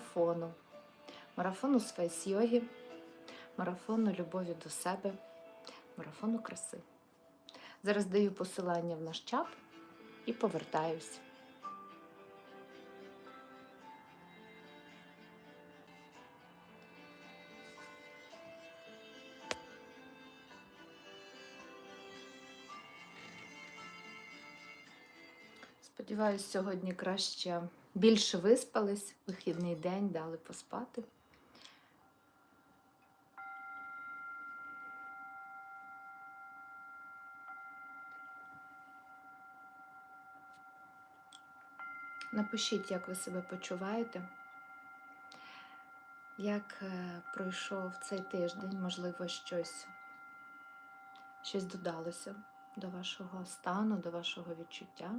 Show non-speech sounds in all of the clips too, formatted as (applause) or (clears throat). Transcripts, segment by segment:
марафону, марафону фейс-йоги, марафону любові до себе, марафону краси. Зараз даю посилання в наш чат і повертаюсь. Сподіваюсь, сьогодні краще більше виспались, вихідний день дали поспати. Напишіть, як ви себе почуваєте, як е, пройшов цей тиждень, можливо, щось, щось додалося до вашого стану, до вашого відчуття.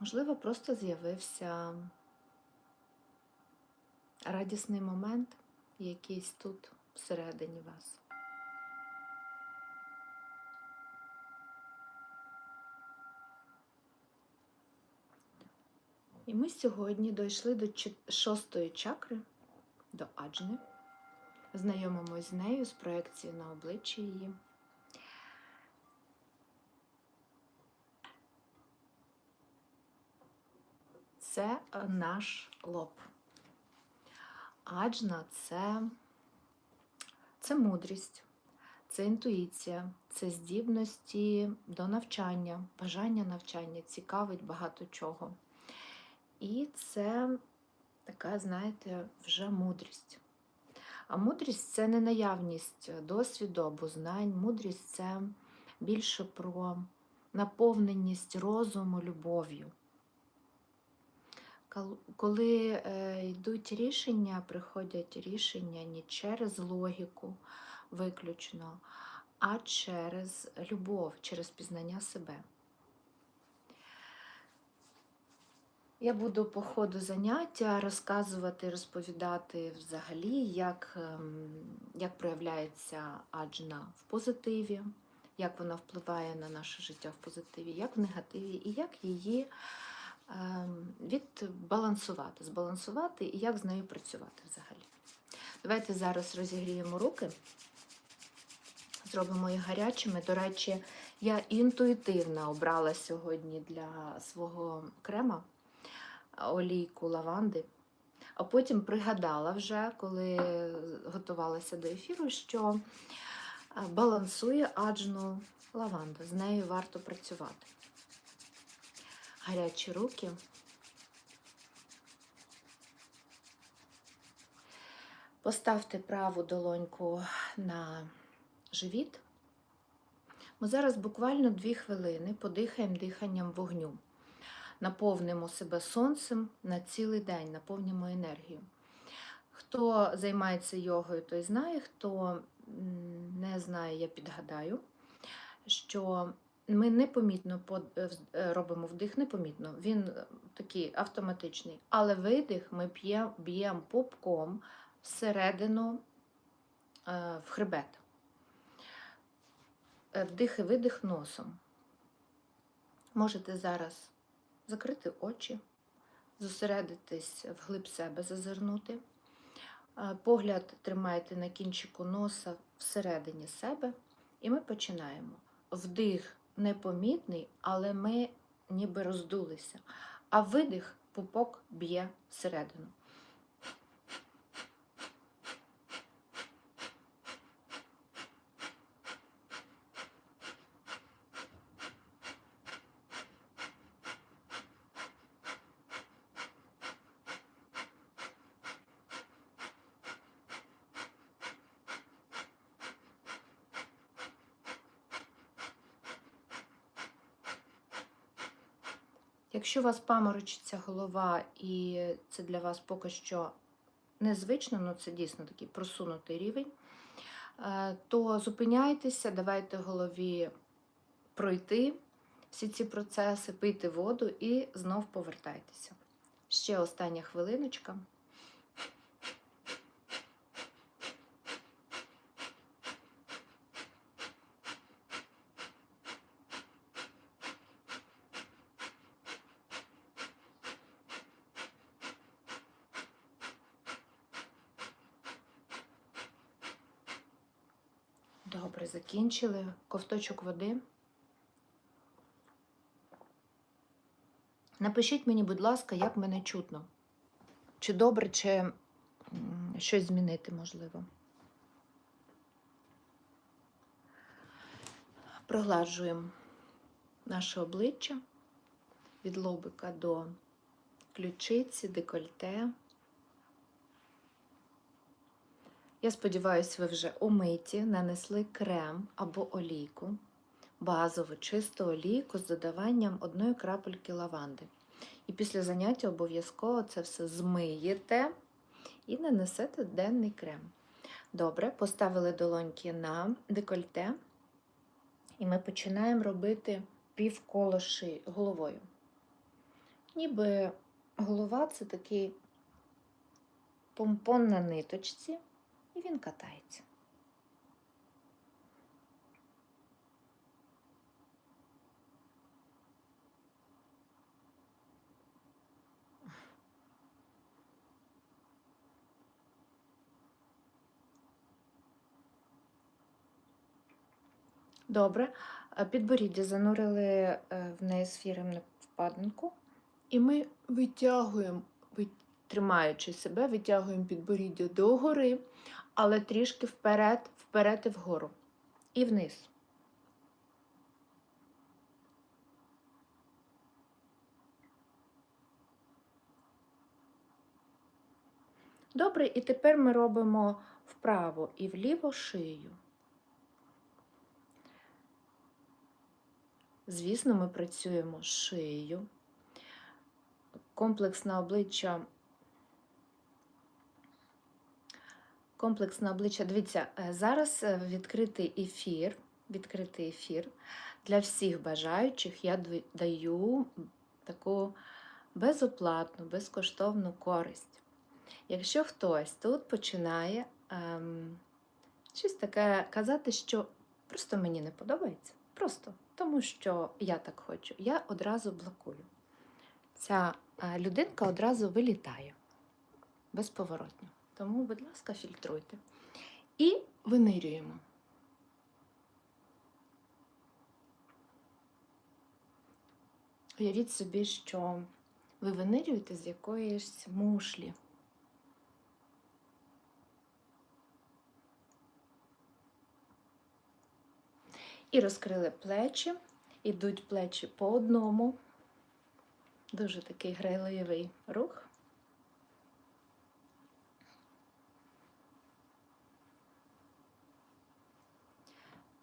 Можливо, просто з'явився радісний момент, якийсь тут всередині вас. І ми сьогодні дійшли до шостої чакри, до аджни. Знайомимось з нею, з проекцією на обличчі її. Це наш лоб. Аджна це, це мудрість, це інтуїція, це здібності до навчання, бажання навчання, цікавить багато чого. І це така, знаєте, вже мудрість. А мудрість це не наявність досвіду або знань. Мудрість це більше про наповненість розуму любов'ю. Коли е, йдуть рішення, приходять рішення не через логіку виключно, а через любов, через пізнання себе. Я буду по ходу заняття розказувати, розповідати взагалі, як, ем, як проявляється аджна в позитиві, як вона впливає на наше життя в позитиві, як в негативі, і як її відбалансувати, збалансувати і як з нею працювати взагалі. Давайте зараз розігріємо руки, зробимо їх гарячими. До речі, я інтуїтивно обрала сьогодні для свого крема олійку лаванди. А потім пригадала вже, коли готувалася до ефіру, що е, балансує аджну лаванда. З нею варто працювати. Гарячі руки. Поставте праву долоньку на живіт. Ми зараз буквально дві хвилини подихаємо диханням вогню наповнимо себе сонцем на цілий день, наповнимо енергію. Хто займається йогою, той знає, хто не знає, я підгадаю, що ми непомітно е, е, робимо вдих, непомітно, він е, такий автоматичний, але видих ми б'ємо пупком всередину в хребет. Вдих і видих носом. Можете зараз закрити очі, зосередитись вглиб себе, зазирнути. Погляд тримайте на кінчику носа всередині себе, і ми починаємо. Вдих непомітний, але ми ніби роздулися, а видих пупок б'є всередину. Якщо у вас паморочиться голова, і це для вас поки що незвично, ну це дійсно такий просунутий рівень, е, то зупиняйтеся, давайте голові пройти всі ці процеси, пийте воду і знов повертайтеся. Ще остання хвилиночка. Добре, закінчили. Ковточок води. Напишіть мені, будь ласка, як мене чутно. Чи добре, чи щось змінити можливо. Прогладжуємо наше обличчя від лобика до ключиці, декольте. Я сподіваюся, ви вже омиті, нанесли крем або олійку, базову чисту олійку з додаванням одної крапельки лаванди. І після заняття обов'язково це все змиєте і нанесете денний крем. Добре, поставили долоньки на декольте, і ми починаємо робити півколо головою. Ніби голова це такий помпон на ниточці, і він катається. Добре. Е, Підборіддя занурили е, в неесфірну впадинку, і ми витягуємо, ви- тримаючи себе, витягуємо підборіддя догори, але трішки вперед, вперед і вгору. І вниз. Добре, і тепер ми робимо вправо і вліво шию. Звісно, ми працюємо з шиєю. Комплексне обличчя. Комплексне обличчя. Дивіться, е, зараз е, відкритий ефір. Відкритий ефір. Для всіх бажаючих я даю таку безоплатну, безкоштовну користь. Якщо хтось тут починає ем, щось таке казати, що просто мені не подобається, просто тому що я так хочу, я одразу блокую. Ця е, людинка одразу вилітає безповоротно. Тому, будь ласка, фільтруйте. І винирюємо. Уявіть собі, що ви винирюєте з якоїсь мушлі. І розкрили плечі, ідуть плечі по одному. Дуже такий грайливий рух.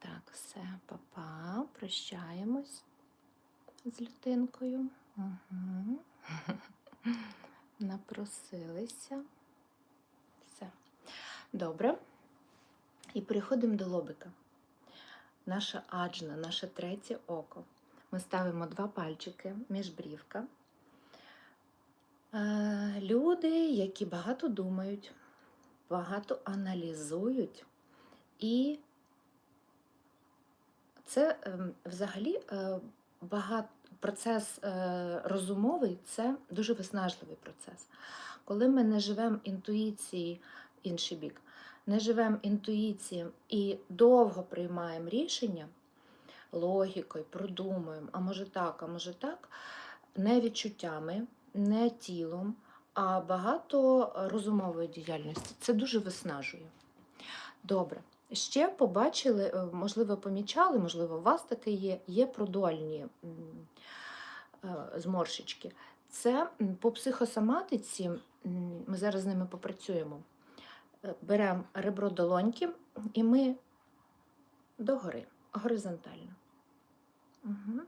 Так, все, папа, прощаємось з людинкою. Угу. (laughs) Напросилися. Все. Добре. І переходимо до лобика наша аджна, наше третє око. Ми ставимо два пальчики між брівка. Е, Люди, які багато думають, багато аналізують, і це ем, взагалі е, багато процес е, розумовий це дуже виснажливий процес. Коли ми не живемо інтуїції, інший бік, не живемо інтуїцією і довго приймаємо рішення логікою, продумуємо, а може так, а може так, не відчуттями, не тілом, а багато розумової діяльності. Це дуже виснажує. Добре. Ще побачили, е, можливо, помічали, можливо, у вас таке є, є продольні е, зморшечки. Це по психосоматиці, ми зараз з ними попрацюємо. Е, Беремо ребро долоньки і ми догори, горизонтально. Угу.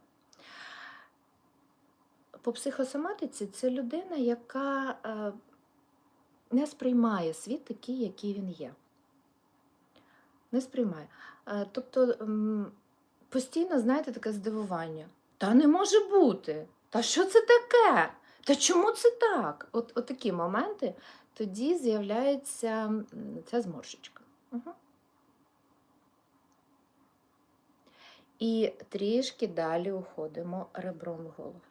По психосоматиці це людина, яка не сприймає світ такий, який він є. Не сприймає. Е, тобто постійно, знаєте, таке здивування. Та не може бути. Та що це таке? Та чому це так? От, от такі моменти тоді з'являється ця зморшечка. Угу. І трішки далі уходимо ребром в голову.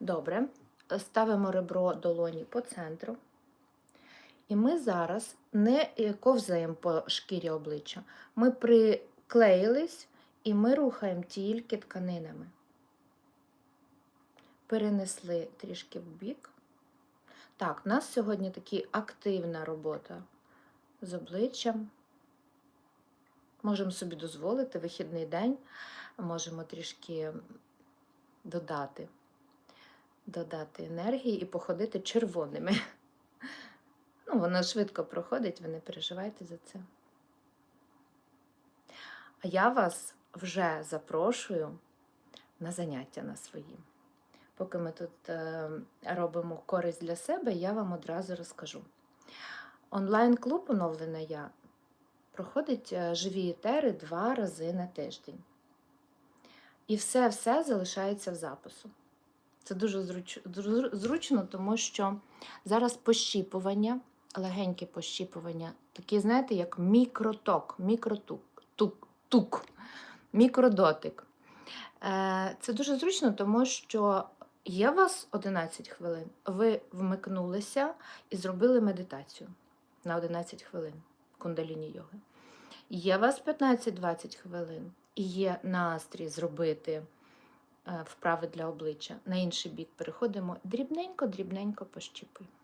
Добре. Ставимо ребро долоні по центру. І ми зараз не е, ковзаємо по шкірі обличчя. Ми приклеїлись і ми рухаємо тільки тканинами. Перенесли трішки в бік. Так, у нас сьогодні така активна робота з обличчям. Можемо собі дозволити вихідний день, можемо трішки додати, додати енергії і походити червоними. Ну, воно швидко проходить, ви не переживайте за це. А я вас вже запрошую на заняття на свої. Поки ми тут е, робимо користь для себе, я вам одразу розкажу. Онлайн-клуб оновлена я проходить е, живі етери два рази на тиждень. І все-все залишається в запису. Це дуже зруч... зручно, тому що зараз пощіпування, легеньке пощіпування, такі, знаєте, як мікроток, мікротук, тук, тук, мікродотик. Е, Це дуже зручно, тому що є у вас 11 хвилин, ви вмикнулися і зробили медитацію на 11 хвилин кундаліні йоги. Є у вас 15-20 хвилин і є настрій зробити вправи для обличчя. На інший бік переходимо дрібненько-дрібненько пощіпуємо.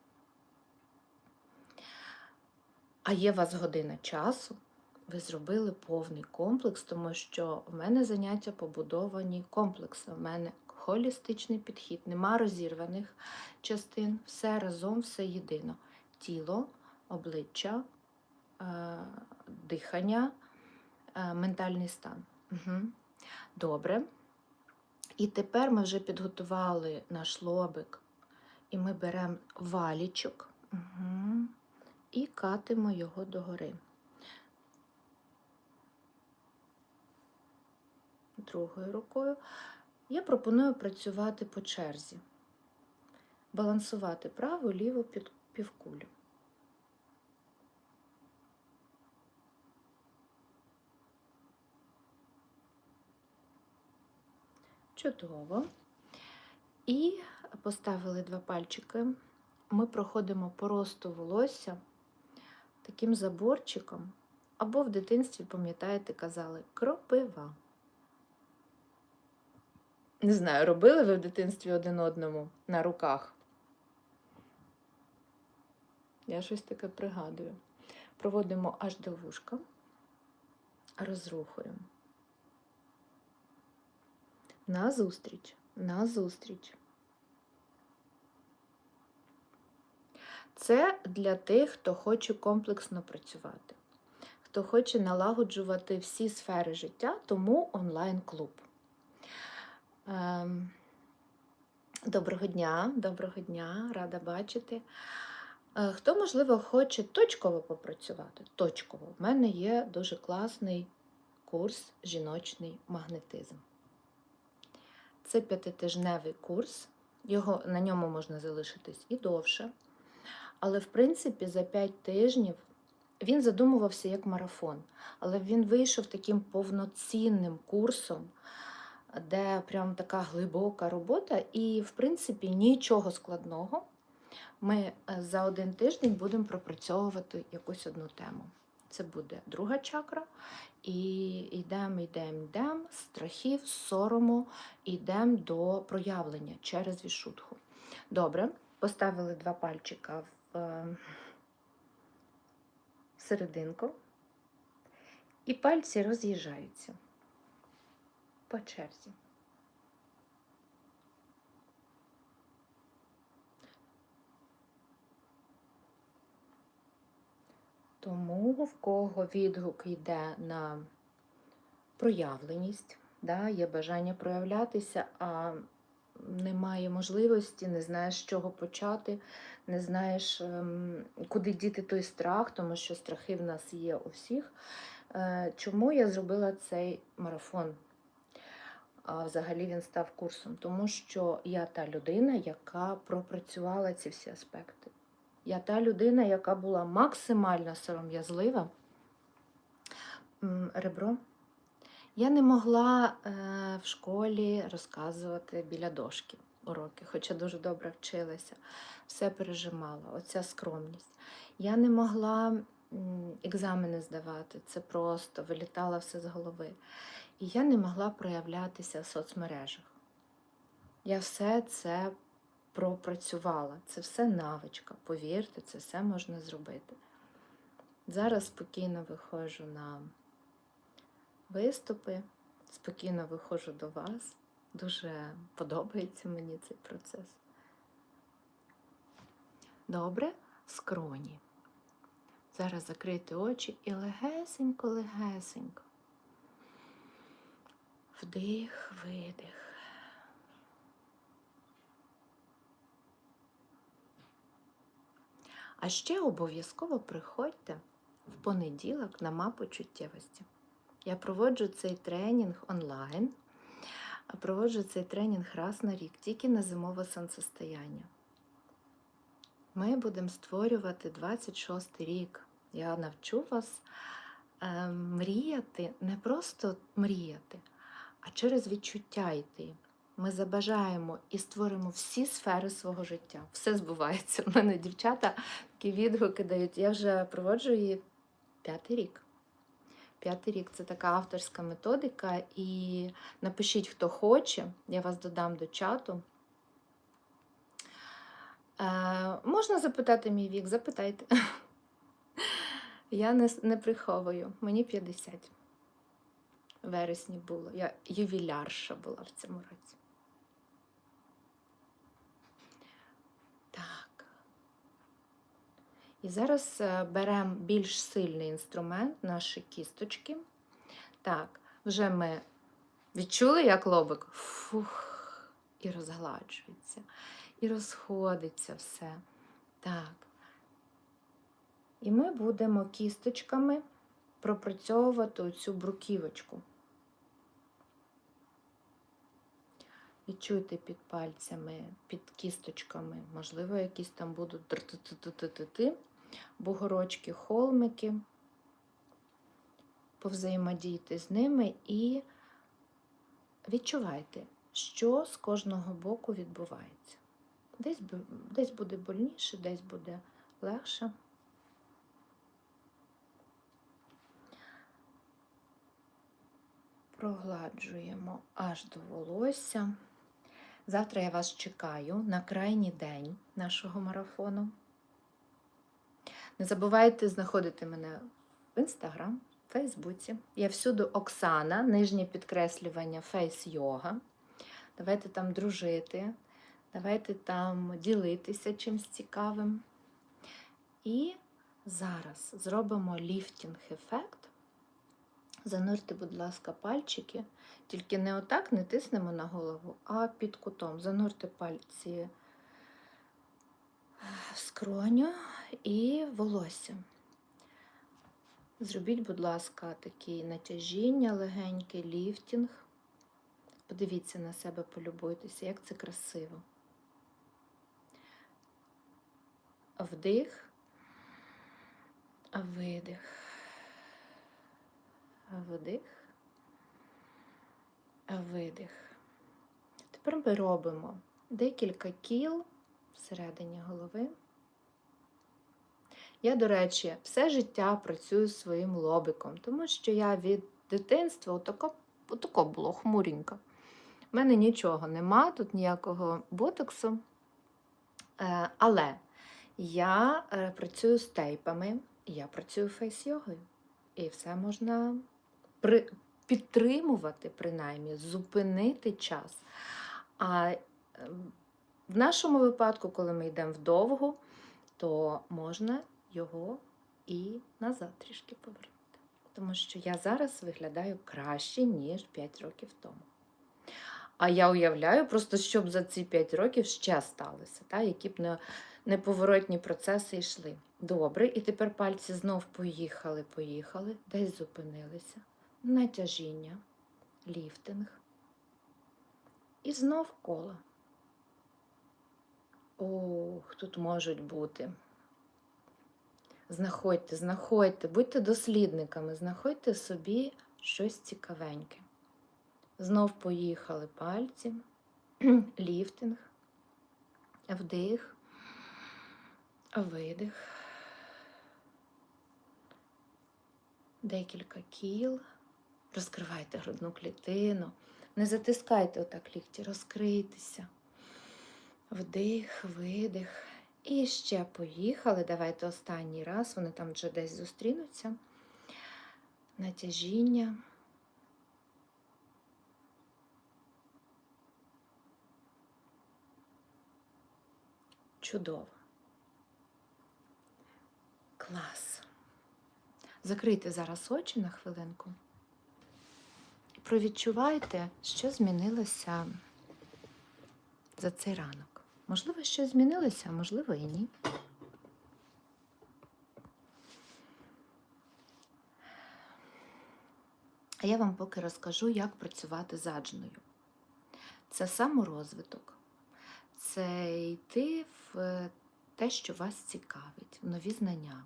А є у вас година часу, ви зробили повний комплекс, тому що в мене заняття побудовані комплексно. В мене холістичний підхід, нема розірваних частин, все разом, все єдино. Тіло, обличчя, е, дихання, е, ментальний стан. Угу. Добре. І тепер ми вже підготували наш лобик, і ми беремо валічок угу. і катимо його догори. Другою рукою я пропоную працювати по черзі, балансувати праву, ліву півкулю. Чудово. І поставили два пальчики. Ми проходимо по росту волосся таким заборчиком. Або в дитинстві, пам'ятаєте, казали кропива. Не знаю, робили ви в дитинстві один одному на руках? Я щось таке пригадую. Проводимо аж до вушка, розрухуємо. Назустріч, назустріч. Це для тих, хто хоче комплексно працювати, хто хоче налагоджувати всі сфери життя, тому онлайн-клуб. Ем, Доброго дня, доброго дня, рада бачити. Е, Хто, можливо, хоче точково попрацювати? Точково. В мене є дуже класний курс жіночний магнетизм. Це п'ятитижневий курс, його, на ньому можна залишитись і довше. Але, в принципі, за 5 тижнів він задумувався як марафон, але він вийшов таким повноцінним курсом, де прям така глибока робота, і, в принципі, нічого складного. Ми е, за один тиждень будемо пропрацьовувати якусь одну тему. Це буде друга чакра. І йдемо, йдемо, йдемо страхів, сорому, йдемо до проявлення через вішутху. Добре, поставили два пальчика в е, серединку, і пальці роз'їжджаються по черзі. Тому в кого відгук йде на проявленість, да, є бажання проявлятися, а немає можливості, не знаєш, з чого почати, не знаєш, ем, куди діти той страх, тому що страхи в нас є у всіх. Е, Чому я зробила цей марафон? А взагалі він став курсом, тому що я та людина, яка пропрацювала ці всі аспекти. Я та людина, яка була максимально сором'язлива. Ребро. Я не могла е, в школі розказувати біля дошки. уроки, хоча дуже добре вчилася. Все пережимала, оця скромність. Я не могла екзамени здавати, це просто вилітало все з голови. І я не могла проявлятися в соцмережах. Я все це пропрацювала. Це все навичка. Повірте, це все можна зробити. Зараз спокійно виходжу на виступи, спокійно виходжу до вас. Дуже подобається мені цей процес. Добре, скроні. Зараз закрити очі і легесенько, легесенько. Вдих, видих. А ще обов'язково приходьте в понеділок на мапу чуттєвості. Я проводжу цей тренінг онлайн, проводжу цей тренінг раз на рік, тільки на зимове сонцестояння. Ми будемо створювати 26 рік. Я навчу вас е, мріяти, не просто мріяти, а через відчуття йти. Ми забажаємо і створимо всі сфери свого життя. Все збувається. У мене дівчата такі відгуки дають. Я вже проводжу її п'ятий рік. П'ятий рік це така авторська методика. І напишіть, хто хоче, я вас додам до чату. Е, можна запитати мій вік? Запитайте. Я не, не приховую, мені 50. Вересні було. Я ювілярша була в цьому році. Так. І зараз беремо більш сильний інструмент, наші кісточки. Так, вже ми відчули, як лобик фух, і розгладжується, і розходиться все. Так. І ми будемо кісточками пропрацьовувати цю бруківочку. Відчуйте під пальцями, під кісточками, можливо, якісь там будуть др-ти-ти-ти-ти-ти, бугорочки, холмики. Повзаємодійте з ними і відчувайте, що з кожного боку відбувається. Десь, десь буде больніше, десь буде легше. Прогладжуємо аж до волосся. Завтра я вас чекаю на крайній день нашого марафону. Не забувайте знаходити мене в інстаграм, Фейсбуці. Я всюди Оксана, нижнє підкреслювання Фейс Йога. Давайте там дружити, давайте там ділитися чимось цікавим. І зараз зробимо ліфтінг-ефект. Занурте, будь ласка, пальчики. Тільки не отак не тиснемо на голову, а під кутом. Занурте пальці в скроню і волосся. Зробіть, будь ласка, такі натяжіння легеньке, ліфтінг. Подивіться на себе, полюбуйтеся, як це красиво. Вдих, видих. Вдих, видих. Тепер ми робимо декілька кіл всередині голови. Я, до речі, все життя працюю своїм лобиком, тому що я від дитинства отако, отако було хмуренько. У мене нічого нема, тут ніякого ботоксу. Е, Але я е, працюю з тейпами, я працюю фейс-йогою. І все можна при, підтримувати, принаймні, зупинити час. А в нашому випадку, коли ми йдемо вдовго, то можна його і назад трішки повернути. Тому що я зараз виглядаю краще, ніж 5 років тому. А я уявляю, просто щоб за ці 5 років ще сталося, та, які б не, неповоротні процеси йшли. Добре, і тепер пальці знов поїхали, поїхали, десь зупинилися. Натяжіння, ліфтинг. І знов коло. Ох, тут можуть бути. Знаходьте, знаходьте, будьте дослідниками, знаходьте собі щось цікавеньке. Знов поїхали пальці, (clears throat) ліфтинг. Вдих, видих. Декілька кіл. Розкривайте грудну клітину. Не затискайте отак лікті, розкрийтеся. Вдих, видих. І ще поїхали. Давайте останній раз. Вони там вже десь зустрінуться. Натяжіння. Чудово. Клас. Закрийте зараз очі на хвилинку. Провідчувайте, що змінилося за цей ранок. Можливо, щось змінилося, можливо і ні. А я вам поки розкажу, як працювати з аджною. Це саморозвиток, це йти в те, що вас цікавить, в нові знання.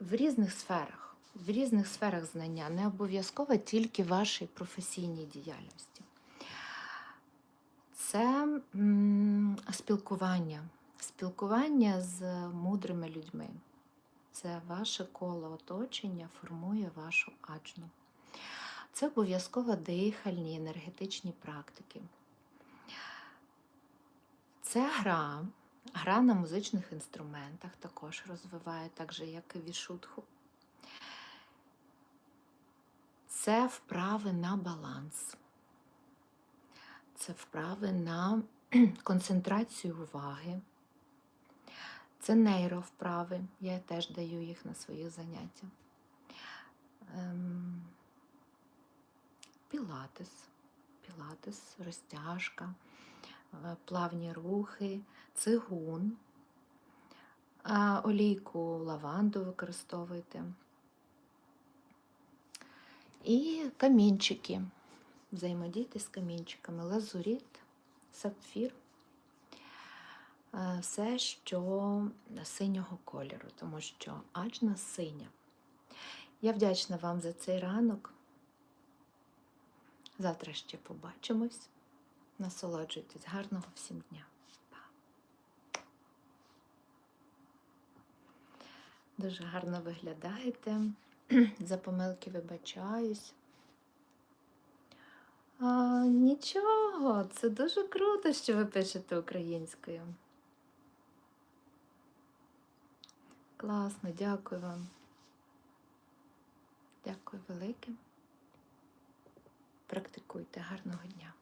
В різних сферах, в різних сферах знання, не обов'язково тільки вашій професійній діяльності. Це спілкування, спілкування з мудрими людьми. Це ваше коло оточення формує вашу аджну. Це обов'язково дихальні енергетичні практики. Це гра, гра на музичних інструментах також розвиває, так же, як і вішутху. Це вправи на баланс. Це вправи на (clears throat) концентрацію уваги. Це нейровправи, я теж даю їх на своїх заняттях. Ем, Пілатес, пілатес, розтяжка, е, плавні рухи, цигун, олійку лаванду використовуйте. І камінчики. Взаємодійте з камінчиками, лазуріт, сапфір е, все, що синього кольору, тому що аджна синя. Я вдячна вам за цей ранок. Завтра ще побачимось. Насолоджуйтесь. Гарного всім дня. Па. Дуже гарно виглядаєте. (clears throat) За помилки вибачаюсь. А, нічого, це дуже круто, що ви пишете українською. Класно, дякую вам. Дякую велике. Практикуйте. Гарного дня.